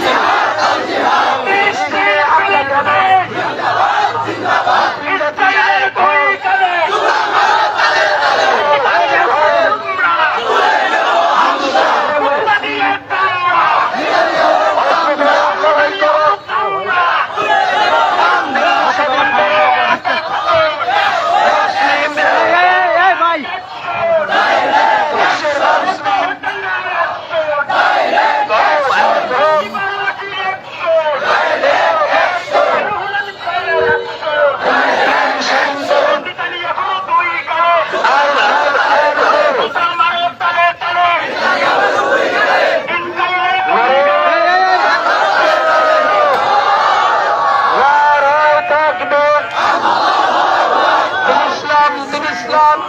solo.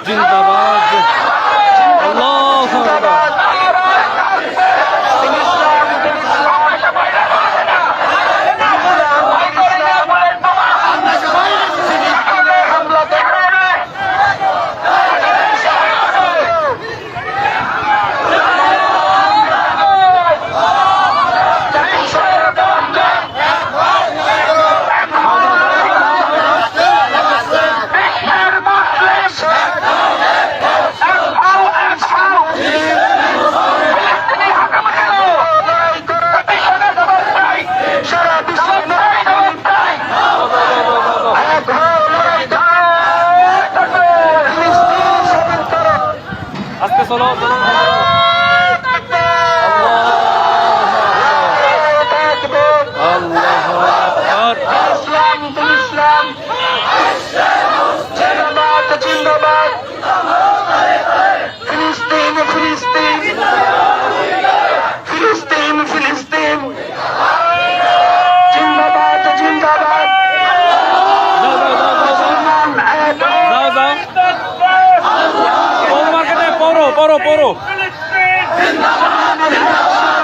金是爸爸 চলো চলো। إنما من هوى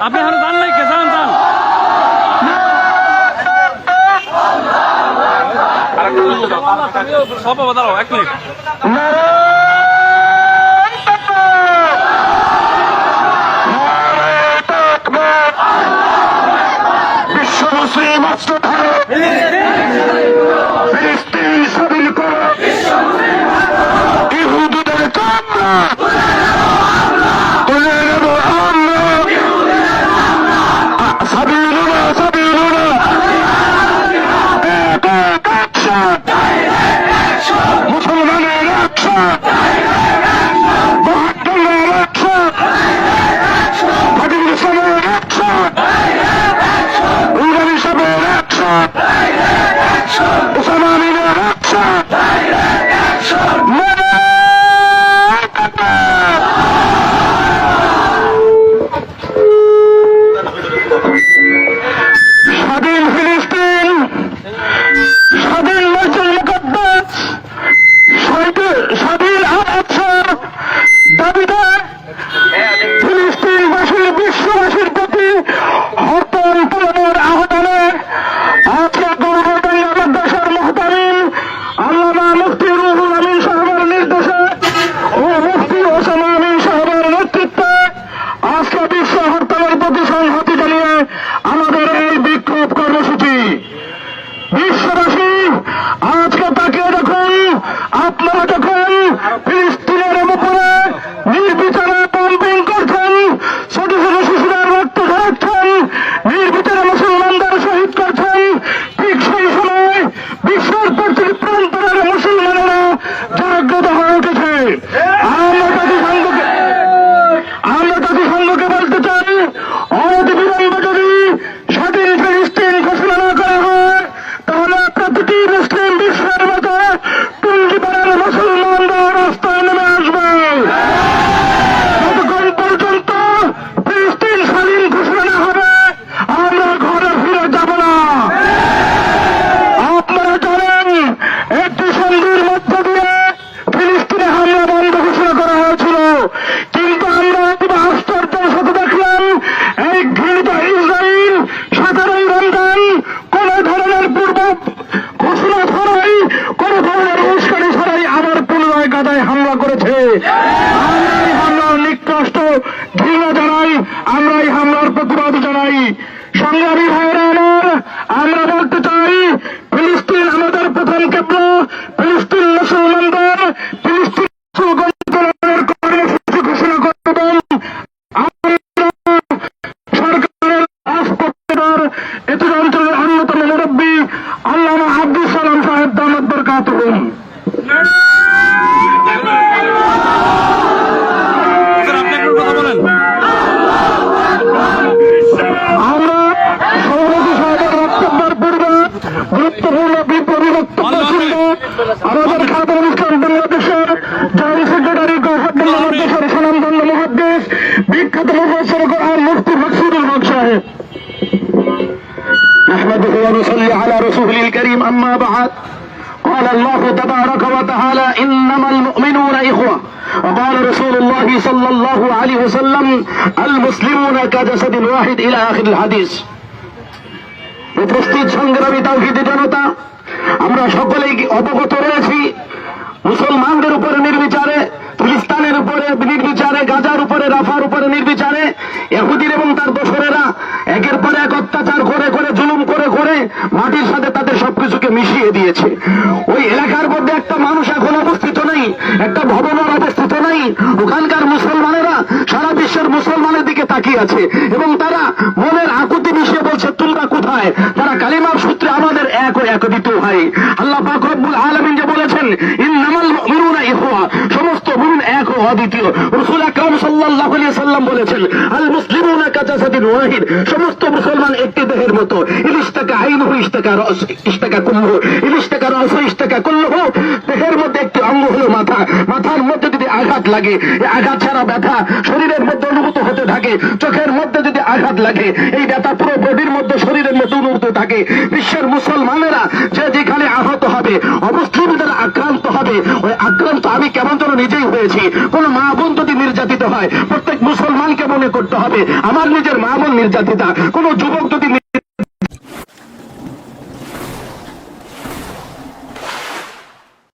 আপনি হলে জান নাই কে জান যান সব বদলাও এক মিনিট। বিশ্ব মুসলিম অস্ত্র সংগ্রামী ভাইরা نحمده ونصلي على رسوله الكريم أما بعد قال الله تبارك وتعالى إنما المؤمنون إخوة وقال رسول الله صلى الله عليه وسلم المسلمون كجسد واحد إلى آخر الحديث উপস্থিত সংগ্রামী তাওহিদি জনতা আমরা সকলেই কি অবগত রয়েছি মুসলমানদের উপরে নির্বিচারে ফিলিস্তানের উপরে, নির্বিচারে, গাজার উপরে, রাফার উপরে নির্বিচারে এহুদির এবং তার দোসরেরা একের পর এক অত্যাচার করে করে, জুলুম করে করে মাটির সাথে তাদের সবকিছুকে মিশিয়ে দিয়েছে। ওই এলাকার মধ্যে একটা মানুষ এখন অবস্থিত নেই, একটা ভবনের অবস্থিত নেই। ওখানকার মুসলমানেরা সারা বিশ্বের মুসলমানের দিকে তাকিয়ে আছে এবং তারা মনের আকুতি মিশিয়ে বলছে, তোমরা কোথায়? তারা কালিমার সূত্রে আমাদের এক ও এক দ্বিতীয় ভাই আল্লাহ পাক আলামিন যে বলেছেন, ইন্নামাল মুমিনুনা সমস্ত মুমিন এক ও রাসূল আলাইহি সাল্লাম বলেছেন আল মুসলিমুনা কাজাসাদিন ওয়াহিদ সমস্ত মুসলমান একটি দেহের মতো। ইলিশতাকা আইনুহু ইশতাকা রাস ইশতাকা কুল্লুহু ইলিশতাকা রাস ইশতাকা কুল্লুহু। দেহের মধ্যে একটি অঙ্গ হলো মাথা। মাথার মধ্যে যদি আঘাত লাগে আঘাত ছাড়া ব্যথা শরীরের মধ্যে অনুভূত হতে থাকে। চোখের মধ্যে যদি আঘাত লাগে, এই ব্যথা পুরো বডির মধ্যে শরীরের মধ্যে অনুভূত থাকে। বিশ্বের মুসলমানেরা যে যেখানে আহত হবে অমুসলিমদের আক্রান্ত হবে। ওই আক্রান্ত আমি কেমন যেন নিজেই হয়েছি। কোন মা বোন যদি নির্যাতিত হয়, প্রত্যেক মুসলমানকে মনে করতে হবে, আমার নিজের মা বোন নির্যাতিতা। কোন যুবক যদি